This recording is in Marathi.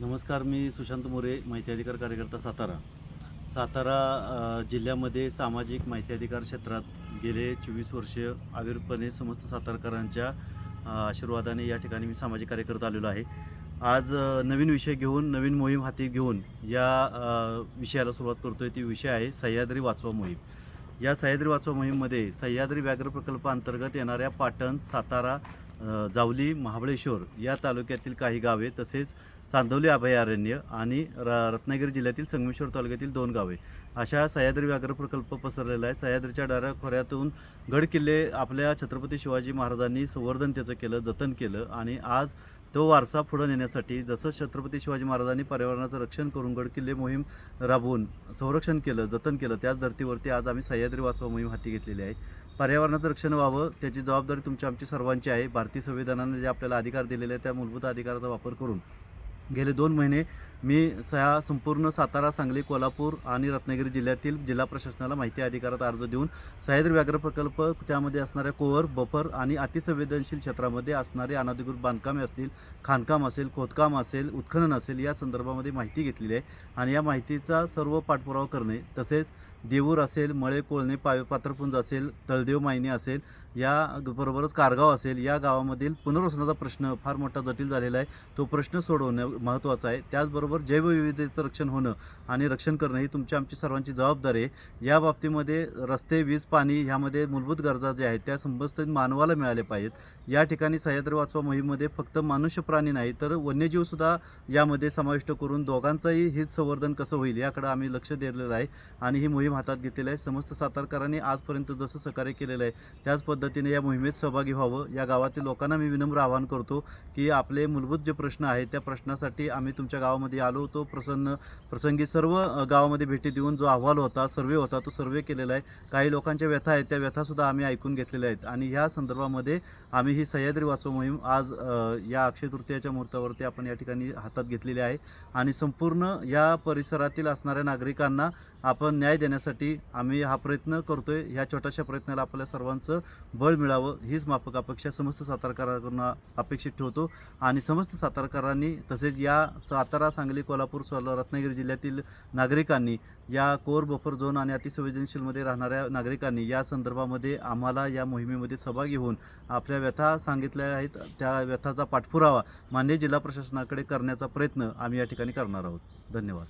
नमस्कार मी सुशांत मोरे माहिती अधिकार कार्यकर्ता सातारा. सातारा जिल्ह्यामध्ये सामाजिक माहिती अधिकार क्षेत्रात गेले चोवीस वर्ष आविर्पणे समस्त सातारकरांच्या आशीर्वादाने या ठिकाणी मी सामाजिक कार्यकर्ता आलेलो आहे. आज नवीन विषय घेऊन नवीन मोहीम हाती घेऊन या विषयाला सुरुवात करतो आहे ती विषय आहे सह्याद्री वाचवा मोहीम. या सह्याद्री वाचवा मोहीममध्ये सह्याद्री व्याघ्र प्रकल्पाअंतर्गत येणाऱ्या पाटण सातारा जावली महाबळेश्वर या तालुक्यातील काही गावे तसेच चांदवली अभयारण्य आणि र रत्नागिरी जिल्ह्यातील संगमेश्वर तालुक्यातील दोन गावे. अशा सह्याद्री व्याघ्र प्रकल्प पसरलेला आहे. सह्याद्रीच्या डाऱ्या खोऱ्यातून गड किल्ले आपल्या छत्रपती शिवाजी महाराजांनी संवर्धन त्याचं केलं जतन केलं आणि आज तो वारसा पुढं नेण्यासाठी जसं छत्रपती शिवाजी महाराजांनी पर्यावरणाचं रक्षण करून गड किल्ले मोहीम राबवून संरक्षण केलं जतन केलं त्याच धर्तीवरती आज आम्ही सह्याद्री वाचवा मोहीम हाती घेतलेली आहे. पर्यावरणाचं रक्षण व्हावं त्याची जबाबदारी तुमची आमची सर्वांची आहे. भारतीय संविधानाने जे आपल्याला अधिकार दिलेले आहे त्या मूलभूत अधिकाराचा वापर करून. गेले दोन महिने मी सहा संपूर्ण सातारा सांगली कोल्हापूर आणि रत्नागिरी जिल्ह्यातील जिल्हा प्रशासनाला माहिती अधिकारात अर्ज देऊन सह्याद्री व्याघ्र प्रकल्प त्यामध्ये असणाऱ्या कोवर बफर आणि अतिसंवेदनशील क्षेत्रामध्ये असणारे अनधिकृत बांधकामे असतील खाणकाम असेल खोदकाम असेल उत्खनन असेल या संदर्भामध्ये माहिती घेतलेली आहे. आणि या माहितीचा सर्व पाठपुरावा करणे तसेच देऊर असेल मळे कोळणे पा पात्रपुंज असेल तळदेव मायने असेल या बरोबरच कारगाव असेल या गावामधील पुनर्वसनाचा प्रश्न फार मोठा जटिल झालेला आहे. तो प्रश्न सोडवणं महत्त्वाचा आहे. त्याचबरोबर जैवविविधतेचं रक्षण होणं आणि रक्षण करणं ही तुमची आमची सर्वांची जबाबदारी आहे. या बाबतीमध्ये रस्ते वीज पाणी ह्यामध्ये मूलभूत गरजा ज्या आहेत त्या संबंधित मानवाला मिळाले पाहिजेत. या ठिकाणी सह्याद्री वाचवा मोहीममध्ये फक्त मनुष्य प्राणी नाही तर वन्यजीवसुद्धा यामध्ये समाविष्ट करून दोघांचंही हित संवर्धन कसं होईल याकडे आम्ही लक्ष दिलेलं आहे आणि ही मोहीम हातात घेतलेली आहे. समस्त सातारकरांनी आजपर्यंत जसं सहकार्य केलेलं आहे त्याच पद्धतीने या मोहिमेत सहभागी व्हावं. या गावातील लोकांना मी विनम्र आवाहन करतो की आपले मूलभूत जे प्रश्न आहेत त्या प्रश्नासाठी आम्ही तुमच्या गावामध्ये आलो होतो. प्रसन्न प्रसंगी सर्व गावामध्ये भेटी देऊन जो अहवाल होता सर्वे होता तो सर्वे केलेला आहे. काही लोकांच्या व्यथा आहेत त्या व्यथासुद्धा आम्ही ऐकून घेतलेल्या आहेत. आणि ह्या संदर्भामध्ये आम्ही ही सह्याद्री वाचव मोहीम आज या अक्षय तृतीयाच्या मुहूर्तावरती आपण या ठिकाणी हातात घेतलेली आहे. आणि संपूर्ण या परिसरातील असणाऱ्या नागरिकांना आपण न्याय देण्यासाठी आम्ही हा प्रयत्न करतोय. ह्या छोट्याशा प्रयत्नाला आपल्या सर्वांचं बळ मिळावं हीच माफक अपेक्षा समस्त सातारकरांकडून अपेक्षित ठेवतो. आणि समस्त सातारकरांनी तसेच या सातारा सांगली कोल्हापूर सोला रत्नागिरी जिल्ह्यातील नागरिकांनी या कोर बफर झोन आणि अतिसंवेदनशीलमध्ये राहणाऱ्या नागरिकांनी या संदर्भामध्ये आम्हाला या मोहिमेमध्ये सहभागी होऊन आपल्या व्यथा सांगितल्या आहेत. त्या व्यथाचा पाठपुरावा मान्य जिल्हा प्रशासनाकडे करण्याचा प्रयत्न आम्ही या ठिकाणी करणार आहोत. धन्यवाद.